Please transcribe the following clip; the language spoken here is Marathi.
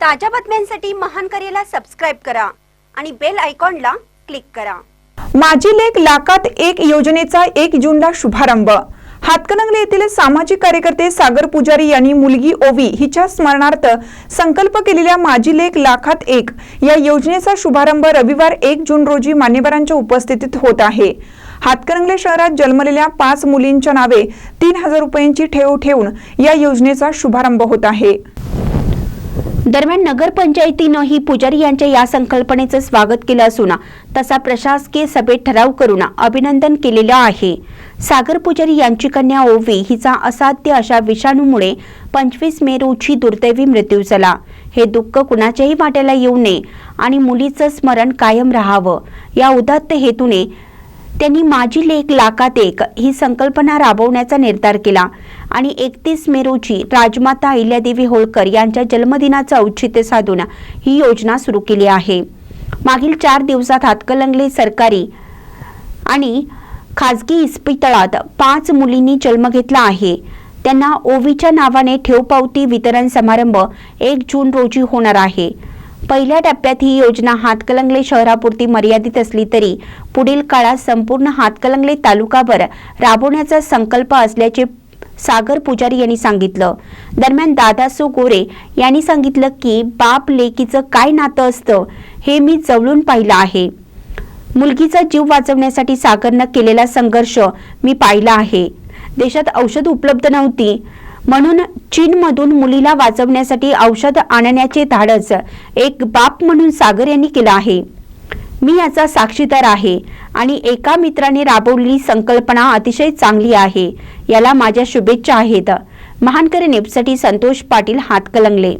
ताज्या बातम्यांसाठी महान करेला सबस्क्राईब करा आणि बेल आयकॉनला क्लिक करा. माझी लेख लाखात एक योजनेचा एक जूनला शुभारंभ. हातकणंगले येथील सामाजिक कार्यकर्ते सागर पुजारी यांनी मुलगी ओवी हिच्या स्मरणार्थ संकल्प केलेल्या माझी लेख लाखात एक या योजनेचा शुभारंभ रविवार एक जून रोजी मान्यवरांच्या उपस्थितीत होत आहे. हातकणंगले शहरात जन्मलेल्या पाच मुलींच्या नावे तीन हजार रुपयांची ठेव ठेवून या योजनेचा शुभारंभ होत आहे. दरम्यान नगरपंचायतीनंही पुजारी यांच्या या संकल्पनेचं स्वागत केलं असून तसा प्रशासकीय सभेत ठराव करून अभिनंदन केलेलं आहे. सागर पुजारी यांची कन्या ओवी हिचा असाध्य अशा विषाणूमुळे पंचवीस मे रोजी दुर्दैवी मृत्यू झाला. हे दुःख कुणाच्याही वाट्याला येऊ नये आणि मुलीचं स्मरण कायम राहावं. या उदात्त हेतूने त्यांनी माझी लेख लाखात एक ही संकल्पना राबवण्याचा निर्धार केला. आणि एकतीस मे रोजी राजमाता अहिल्यादेवी होळकर यांच्या जन्मदिनाचं औचित्य साधून ही योजना सुरू केली आहे. मागील चार दिवसात हातकलंगले सरकारी आणि खाजगी इस्पितळात पाच मुलींनी जन्म घेतला आहे. त्यांना ओवीच्या नावाने ठेवपावती वितरण समारंभ एक जून रोजी होणार आहे. पहिल्या टप्प्यात ही योजना हातकलंगले शहरापुरती मर्यादित असली तरी पुढील काळात संपूर्ण हातकलंगले तालुकाभर राबवण्याचा संकल्प असल्याचे सागर पुजारी यांनी सांगितलं. दरम्यान दादासो गोरे यांनी सांगितलं की बाप लेकीचं काय नातं असतं हे मी जवळून पाहिलं आहे. मुलगीचा जीव वाचवण्यासाठी सागरनं केलेला संघर्ष मी पाहिला आहे. देशात औषध उपलब्ध नव्हती. म्हणून चीनमधून मुलीला वाचवण्यासाठी औषध आणण्याचे धाडस एक बाप म्हणून सागर यांनी केलं आहे. मी याचा साक्षीदार आहे आणि एका मित्राने राबवलेली संकल्पना अतिशय चांगली आहे. याला माझ्या शुभेच्छा आहेत. महानकर नेपसाठी संतोष पाटील हातकलंगले.